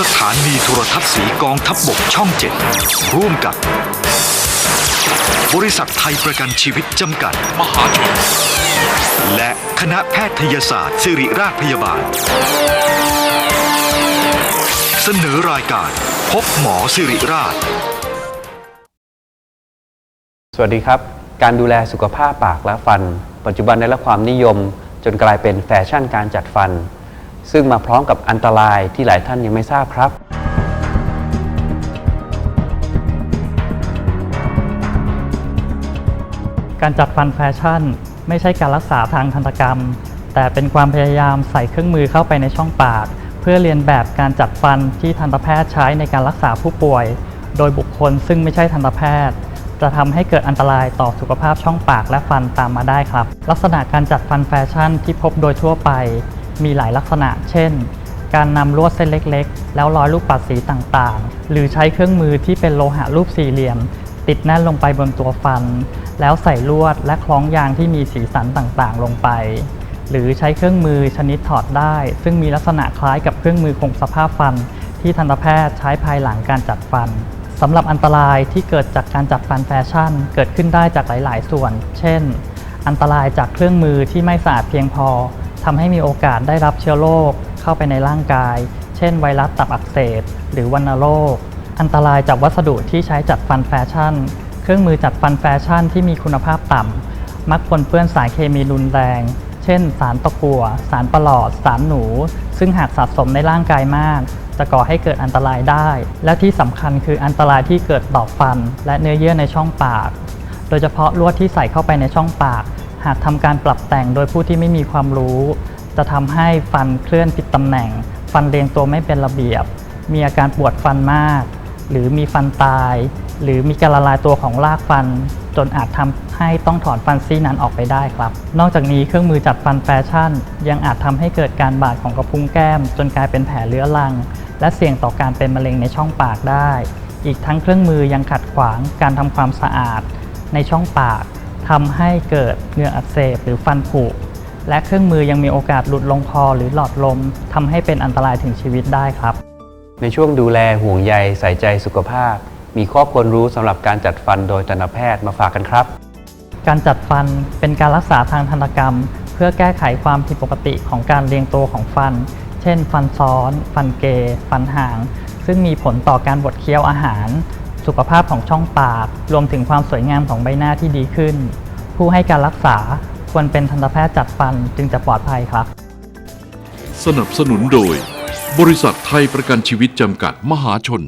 สถานีโทรทัศน์สีกองทัพบบกช่องเจ็ดร่วมกับบริษัทไทยประกันชีวิตจำกัด มหาชน และคณะแพทยศาสตร์ศิริราชพยาบาล เสนอรายการพบหมอสิริราช สวัสดีครับ การดูแลสุขภาพปากและฟัน ปัจจุบันได้รับความนิยมจนกลายเป็นแฟชั่นการจัดฟัน ซึ่งมาพร้อมกับอันตรายที่หลายท่านยังไม่ทราบครับ การจัดฟันแฟชั่น ไม่ใช่การรักษาทางทันตกรรม แต่เป็นความพยายามใส่เครื่องมือเข้าไปในช่องปาก เพื่อเรียนแบบการจัดฟันที่ทันตแพทย์ใช้ในการรักษาผู้ป่วย โดยบุคคลซึ่งไม่ใช่ทันตแพทย์จะทำให้เกิดอันตรายต่อสุขภาพช่องปากและฟันตามมาได้ครับ ลักษณะการจัดฟันแฟชั่นที่พบโดยทั่วไป มีหลายลักษณะ เช่น การนำลวดเส้นเล็กๆ แล้วร้อยลูกปัดสีต่างๆ หรือใช้เครื่องมือที่เป็นโลหะรูปสี่เหลี่ยม ติดแน่นลงไปบนตัวฟัน แล้วใส่ลวดและคล้องยางที่มีสีสันต่างๆ ลงไป หรือใช้เครื่องมือชนิดถอดได้ ซึ่งมีลักษณะคล้ายกับเครื่องมือคงสภาพฟัน ที่ทันตแพทย์ใช้ภายหลังการจัดฟันสำหรับอันตรายที่เกิดจากการจัดฟันแฟชั่น เกิดขึ้นได้จากหลาย ๆ ส่วน เช่น อันตรายจากเครื่องมือที่ไม่สะอาดเพียงพอ ทำให้มีโอกาสได้รับเชื้อโรคเข้าไปในร่างกาย เช่น ไวรัสตับอักเสบหรือวัณโรค อันตรายจากวัสดุที่ใช้จัดฟันแฟชั่น เครื่องมือจัดฟันแฟชั่นที่มีคุณภาพต่ำมักปนเปื้อนสารเคมีรุนแรง เช่น สารตะกั่ว สารประหลอด สารหนู ซึ่งหากสะสมในร่างกายมาก จะก่อให้เกิดอันตรายได้ และที่สำคัญคืออันตรายที่เกิดต่อฟัน และเนื้อเยื่อในช่องปาก โดยเฉพาะลวดที่ใส่เข้าไปในช่องปาก หากทำการปรับแต่งโดยผู้ที่ไม่มีความรู้ จะทำให้ฟันเคลื่อนผิดตำแหน่ง ฟันเรียงตัวไม่เป็นระเบียบ มีอาการปวดฟันมาก หรือมีฟันตาย หรือมีการละลายตัวของรากฟัน จนอาจทำให้ต้องถอนฟันซี่นั้นออกไปได้ครับ นอกจากนี้เครื่องมือจัดฟันแฟชั่น ยังอาจทำให้เกิดการบาดของกระพุ้งแก้ม จนกลายเป็นแผลเรื้อรัง และเสี่ยงต่อการเป็นมะเร็งในช่องปากได้ อีกทั้งเครื่องมือยังขัดขวางการทำความสะอาดในช่องปาก ทำให้เกิดเหงื่ออักเสบหรือฟันผุและเครื่องมือยังมีโอกาสหลุดลงคอหรือหลอดลมทำให้เป็นอันตรายถึงชีวิตได้ครับ ในช่วงดูแลห่วงใยใส่ใจสุขภาพ มีข้อควรรู้สำหรับการจัดฟันโดยทันตแพทย์มาฝากกันครับ การจัดฟันเป็นการรักษาทางทันตกรรม เพื่อแก้ไขความผิดปกติของการเรียงตัวของฟัน เช่น ฟันซ้อน ฟันเกยฟันห่าง ซึ่งมีผลต่อการบดเคี้ยวอาหาร สุขภาพของช่องปาก รวมถึงความสวยงามของใบหน้าที่ดีขึ้น ผู้ให้การรักษาควรเป็นทันตแพทย์จัดฟันจึงจะปลอดภัยครับ สนับสนุนโดย บริษัทไทยประกันชีวิตจำกัดมหาชน